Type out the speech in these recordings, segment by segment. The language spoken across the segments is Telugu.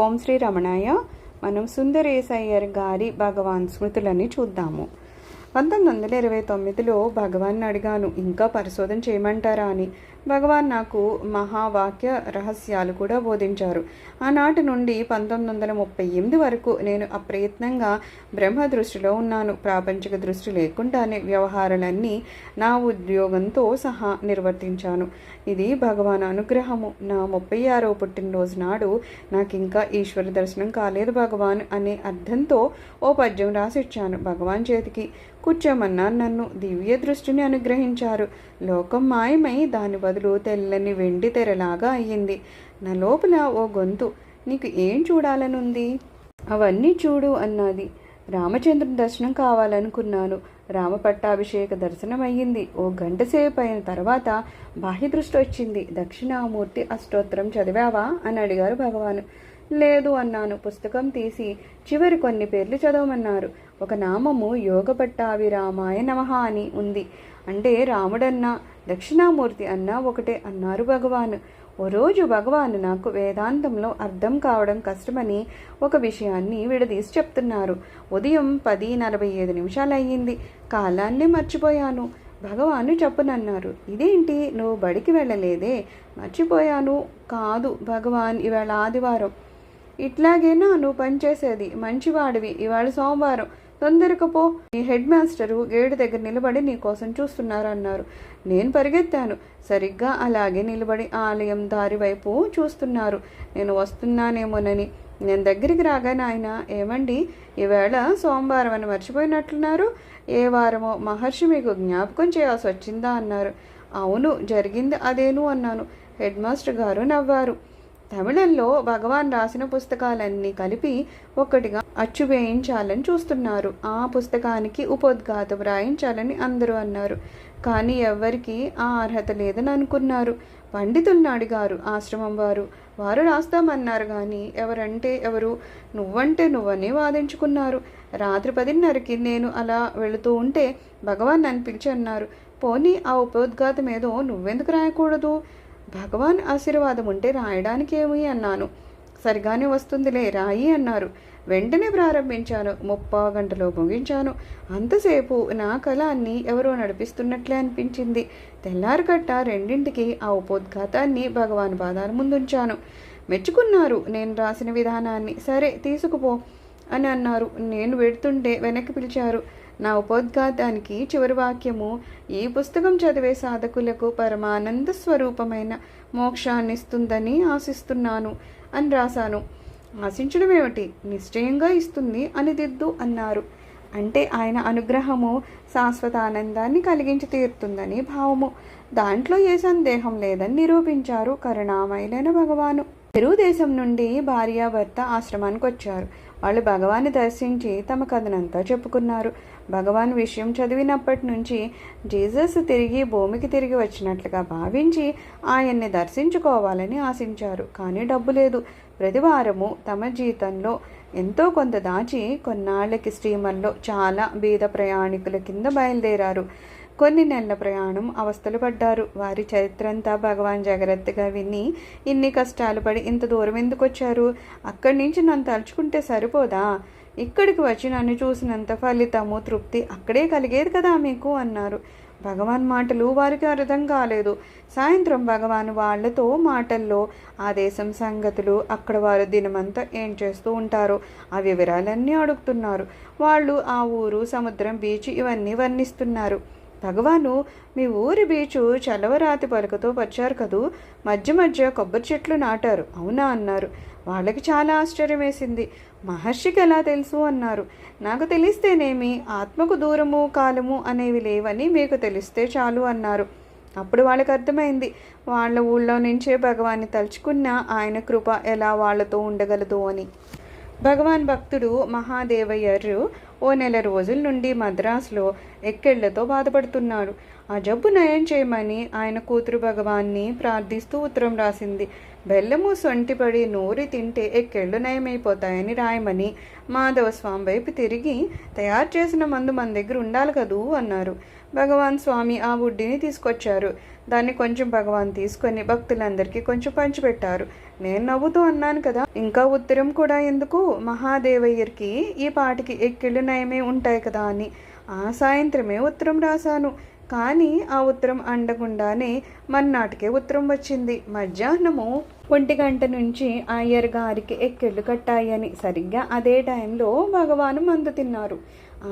ఓం శ్రీ రమణాయ. మనం సుందరేశయ్యర్ గారి భగవాన్ స్మృతులని చూద్దాము. పంతొమ్మిది వందల ఇరవై తొమ్మిదిలో భగవాన్ అడిగాను ఇంకా పరిశోధన చేయమంటారా? అని. భగవాన్ నాకు మహావాక్య రహస్యాలు కూడా బోధించారు. ఆనాటి నుండి పంతొమ్మిది వందల ముప్పై ఎనిమిది వరకు నేను అప్రయత్నంగా బ్రహ్మ దృష్టిలో ఉన్నాను. ప్రాపంచిక దృష్టి లేకుండానే వ్యవహారాలన్నీ నా ఉద్యోగంతో సహా నిర్వర్తించాను. ఇది భగవాన్ అనుగ్రహము. నా ముప్పై ఆరో పుట్టినరోజు నాడు నాకు ఇంకా ఈశ్వర దర్శనం కాలేదు భగవాన్ అనే అర్థంతో ఓ పద్యం రాసిచ్చాను. భగవాన్ చేతికి కూర్చోమన్నా నన్ను. దివ్య దృష్టిని అనుగ్రహించారు. లోకం మాయమై దాని బదులు తెల్లని వెండి తెరలాగా అయ్యింది. నా లోపల ఓ గొంతు. నీకు ఏం చూడాలనుంది? అవన్నీ చూడు అన్నది. రామచంద్రుని దర్శనం కావాలనుకున్నాను. రామ పట్టాభిషేక దర్శనం అయ్యింది ఓ గంట సేపు అయిన తర్వాత బాహ్య దృష్టి వచ్చింది దక్షిణామూర్తి అష్టోత్తరం చదివావా? అని అడిగారు భగవాను. లేదు అన్నాను. పుస్తకం తీసి చివరి కొన్ని పేర్లు చదవమన్నారు. ఒక నామము యోగ పట్టాభిరామాయ అని ఉంది. అంటే రాముడన్నా దక్షిణామూర్తి అన్నా ఒకటే అన్నారు భగవాన్. ఓ రోజు భగవాన్ నాకు వేదాంతంలో అర్థం కావడం కష్టమని ఒక విషయాన్ని విడదీసి చెప్తున్నారు. ఉదయం పది నలభై ఐదు నిమిషాలు అయ్యింది కాలాన్నే మర్చిపోయాను. భగవాను చెప్పునన్నారు. ఇదేంటి? నువ్వు బడికి వెళ్ళలేదే? మర్చిపోయాను. కాదు భగవాన్ ఇవాళ ఆదివారం. ఇట్లాగేనా నువ్వు పనిచేసేది? మంచివాడివి. ఇవాళ సోమవారం. తొందరగా పో. నీ హెడ్ మాస్టరు గేటు దగ్గర నిలబడి నీ కోసం చూస్తున్నారు అన్నారు నేను పరిగెత్తాను. సరిగ్గా అలాగే నిలబడి ఆలయం దారి వైపు చూస్తున్నారు. నేను వస్తున్నానేమోనని. నేను దగ్గరికి రాగానే ఆయన ఏమండి? ఈవేళ సోమవారం అని మర్చిపోయినట్లున్నారు ఏ వారమో మహర్షి మీకు జ్ఞాపకం చేయాల్సి వచ్చిందా అన్నారు. అవును జరిగింది అదేను అన్నాను. హెడ్ మాస్టర్ గారు నవ్వారు. తమిళంలో భగవాన్ రాసిన పుస్తకాలన్నీ కలిపి ఒక్కటిగా అచ్చు వేయించాలని చూస్తున్నారు. ఆ పుస్తకానికి ఉపోద్ఘాతం రాయించాలని అందరూ అన్నారు. కానీ ఎవ్వరికీ ఆ అర్హత లేదని అనుకున్నారు. పండితుల్ని అడిగారు ఆశ్రమం వారు. వారు రాస్తామన్నారు కానీ ఎవరంటే ఎవరు? నువ్వంటే నువ్వనే వాదించుకున్నారు. రాత్రి పదిన్నరకి నేను అలా వెళుతూ ఉంటే భగవాన్ నన్ను పిలిచి అన్నారు. పోనీ ఆ ఉపోద్ఘాతం ఏదో నువ్వెందుకు రాయకూడదు? భగవాన్ ఆశీర్వాదం ఉంటే రాయడానికి ఏమి అన్నాను. సరిగానే వస్తుందిలే రాయి అన్నారు. వెంటనే ప్రారంభించాను. ముప్పా గంటలో ముగించాను. అంతసేపు నా కళ అన్ని ఎవరో నడిపిస్తున్నట్లే అనిపించింది. తెల్లారగట్ట రెండింటికి ఆ ఉపోద్ఘాతాన్ని భగవాన్ పాదాల ముందుంచాను. మెచ్చుకున్నారు. నేను రాసిన విధానాన్ని. సరే తీసుకుపో అని అన్నారు. నేను వెడుతుంటే వెనక్కి పిలిచారు. నా ఉపోద్ఘాతానికి చివరి వాక్యము ఈ పుస్తకం చదివే సాధకులకు పరమానంద స్వరూపమైన మోక్షాన్నిస్తుందని ఆశిస్తున్నాను అని రాశాను. ఆశించడం ఏమిటి నిశ్చయంగా ఇస్తుంది అని దిద్దు అన్నారు. అంటే ఆయన అనుగ్రహము శాశ్వత ఆనందాన్ని కలిగించి తీరుతుందని భావము. దాంట్లో ఏ సందేహం లేదని నిరూపించారు కరుణామయులైన భగవాను. తెలుగుదేశం నుండి భార్యాభర్త ఆశ్రమానికి వచ్చారు. వాళ్ళు భగవాన్ని దర్శించి తమ కథనంతా చెప్పుకున్నారు. భగవాన్ విషయం చదివినప్పటి నుంచి జీసస్ తిరిగి భూమికి తిరిగి వచ్చినట్లుగా భావించి ఆయన్ని దర్శించుకోవాలని ఆశించారు. కానీ డబ్బు లేదు. ప్రతి వారము తమ జీతంలో ఎంతో కొంత దాచి కొన్నాళ్ళకి స్టీమర్లో చాలా బీద ప్రయాణికుల కింద బయలుదేరారు. కొన్ని నెలల ప్రయాణం అవస్థలు పడ్డారు. వారి చరిత్రంతా భగవాన్ జాగ్రత్తగా విని ఇన్ని కష్టాలు పడి ఇంత దూరం ఎందుకు వచ్చారు? అక్కడి నుంచి నన్ను తలుచుకుంటే సరిపోదా? ఇక్కడికి వచ్చి నన్ను చూసినంత ఫలితము తృప్తి అక్కడే కలిగేది కదా మీకు? అన్నారు. భగవాన్ మాటలు వారికి అర్థం కాలేదు. సాయంత్రం భగవాన్ వాళ్ళతో మాటల్లో ఆ దేశం సంగతులు అక్కడ వారు దినమంతా ఏం చేస్తూ ఉంటారో ఆ వివరాలన్నీ అడుగుతున్నారు. వాళ్ళు ఆ ఊరు సముద్రం బీచ్ ఇవన్నీ వర్ణిస్తున్నారు. భగవాను మీ ఊరి బీచు చలవరాతి పలుకతో వచ్చారు కదూ? మధ్య మధ్య కొబ్బరి చెట్లు నాటారు. అవునా? అన్నారు. వాళ్ళకి చాలా ఆశ్చర్యం వేసింది. మహర్షికి ఎలా తెలుసు అన్నారు. నాకు తెలిస్తేనేమి ఆత్మకు దూరము కాలము అనేవి లేవని మీకు తెలిస్తే చాలు అన్నారు. అప్పుడు వాళ్ళకి అర్థమైంది. వాళ్ళ ఊళ్ళో నుంచే భగవాన్ని తలుచుకున్న ఆయన కృప ఎలా వాళ్ళతో ఉండగలదు అని. భగవాన్ భక్తుడు మహాదేవయ్యరు ఓ నెల రోజుల నుండి మద్రాసులో ఎక్కెళ్ళతో బాధపడుతున్నాడు. ఆ జబ్బు నయం చేయమని ఆయన కూతురు భగవాన్ని ప్రార్థిస్తూ ఉత్తరం రాసింది. బెల్లము సొంటిపడి నూరి తింటే ఎక్కెళ్ళు నయమైపోతాయని రాయమని మాధవ స్వామి వైపు తిరిగి తయారు చేసిన మందు మన దగ్గర ఉండాలి కదూ అన్నారు. భగవాన్ స్వామి ఆ వుడ్డిని తీసుకొచ్చారు. దాన్ని కొంచెం భగవాన్ తీసుకొని భక్తులందరికీ కొంచెం పంచిపెట్టారు. నేను నవ్వుతూ అన్నాను కదా ఇంకా ఉత్తరం కూడా ఎందుకు? మహాదేవయ్యర్కి ఈ పాటికి ఎక్కిళ్ళు నయమే ఉంటాయి కదా అని. ఆ సాయంత్రమే ఉత్తరం రాశాను. కానీ ఆ ఉత్తరం అండకుండానే మన్నాటికే ఉత్తరం వచ్చింది. మధ్యాహ్నము ఒంటి గంట నుంచి అయ్యర్ గారికి ఎక్కెళ్ళు కట్టాయని సరిగ్గా అదే టైంలో భగవాను మందు తిన్నారు.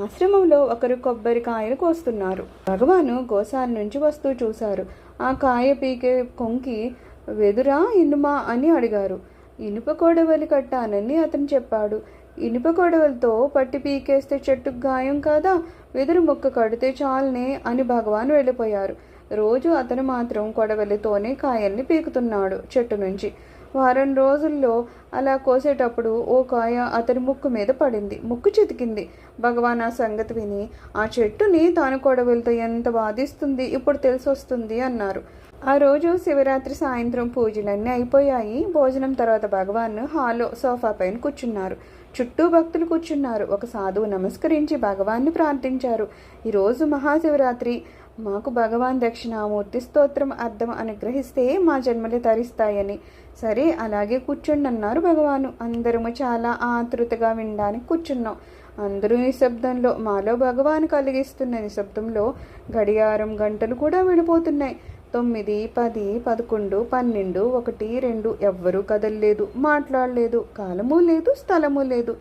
ఆశ్రమంలో ఒకరు కొబ్బరికాయలు కోస్తున్నారు. భగవాను గోసాల నుంచి వస్తూ చూశారు. ఆ కాయ పీకే కొంకి వెదురా ఇనుమా అని అడిగారు. ఇనుప కొడవలి కట్టానని అతను చెప్పాడు. ఇనుప గొడవలతో పట్టి పీకేస్తే చెట్టుకు గాయం కాదా? వెదురు మొక్క కడితే చాలనే అని భగవాన్ వెళ్ళిపోయారు. రోజు అతను మాత్రం కొడవలితోనే కాయల్ని పీకుతున్నాడు చెట్టు నుంచి. వారం రోజుల్లో అలా కోసేటప్పుడు ఓ కాయ అతని ముక్కు మీద పడింది. ముక్కు చితికింది. భగవాన్ ఆ సంగతి విని ఆ చెట్టుని తాను కొడవలితో ఎంత బాధిస్తుంది? ఇప్పుడు తెలిసొస్తుంది అన్నారు. ఆ రోజు శివరాత్రి సాయంత్రం పూజలన్నీ అయిపోయాయి. భోజనం తర్వాత భగవాన్ హాల్లో సోఫా పైన కూర్చున్నారు. చుట్టూ భక్తులు కూర్చున్నారు. ఒక సాధువు నమస్కరించి భగవాన్ని ప్రార్థించారు. ఈరోజు మహాశివరాత్రి. మాకు భగవాన్ దక్షిణామూర్తి స్తోత్రం అర్థం అనుగ్రహిస్తే మా జన్మలు తరిస్తాయని. సరే అలాగే కూర్చోండి అన్నారు భగవాను. అందరము చాలా ఆతృతగా వినడానికి కూర్చున్నాం. అందరూ నిశ్శబ్దంలో మాలో భగవాన్ కలిగిస్తున్న నిశ్శబ్దంలో గడియారం గంటలు కూడా విడిపోతున్నాయి. తొమ్మిది పది పదకొండు పన్నెండు ఒకటి రెండు ఎవ్వరూ కదలలేదు మాట్లాడలేదు కాలము లేదు స్థలము లేదు.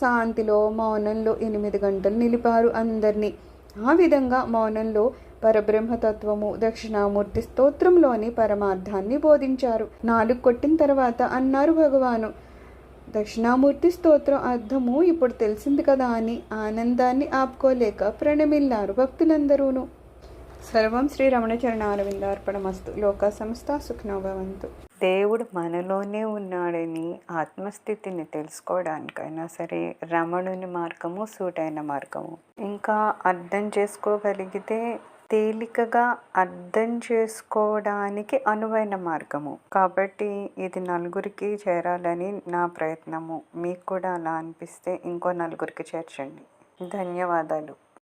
శాంతిలో మౌనంలో ఎనిమిది గంటలు నిలిపారు అందరినీ. ఆ విధంగా మౌనంలో పరబ్రహ్మతత్వము దక్షిణామూర్తి స్తోత్రంలోని పరమార్థాన్ని బోధించారు. నాలుగు కొట్టిన తర్వాత అన్నారు భగవాను దక్షిణామూర్తి స్తోత్రం అర్థము ఇప్పుడు తెలిసింది కదా అని ఆనందాన్ని ఆపుకోలేక ప్రణమిల్లారు భక్తులందరూను. సర్వం శ్రీ రమణచరణ అరవిందార్పణమస్తు లోక సంస్థ సుఖనోభవంతు దేవుడు మనలోనే ఉన్నాడని ఆత్మస్థితిని తెలుసుకోవడానికైనా సరే రమణుని మార్గము సూటైన మార్గము ఇంకా అర్థం చేసుకోగలిగితే తేలికగా అర్థం చేసుకోవడానికి అనువైన మార్గము. కాబట్టి ఇది నలుగురికి చేరాలని నా ప్రయత్నము. మీకు కూడా అలా అనిపిస్తే ఇంకో నలుగురికి చేర్చండి. ధన్యవాదాలు.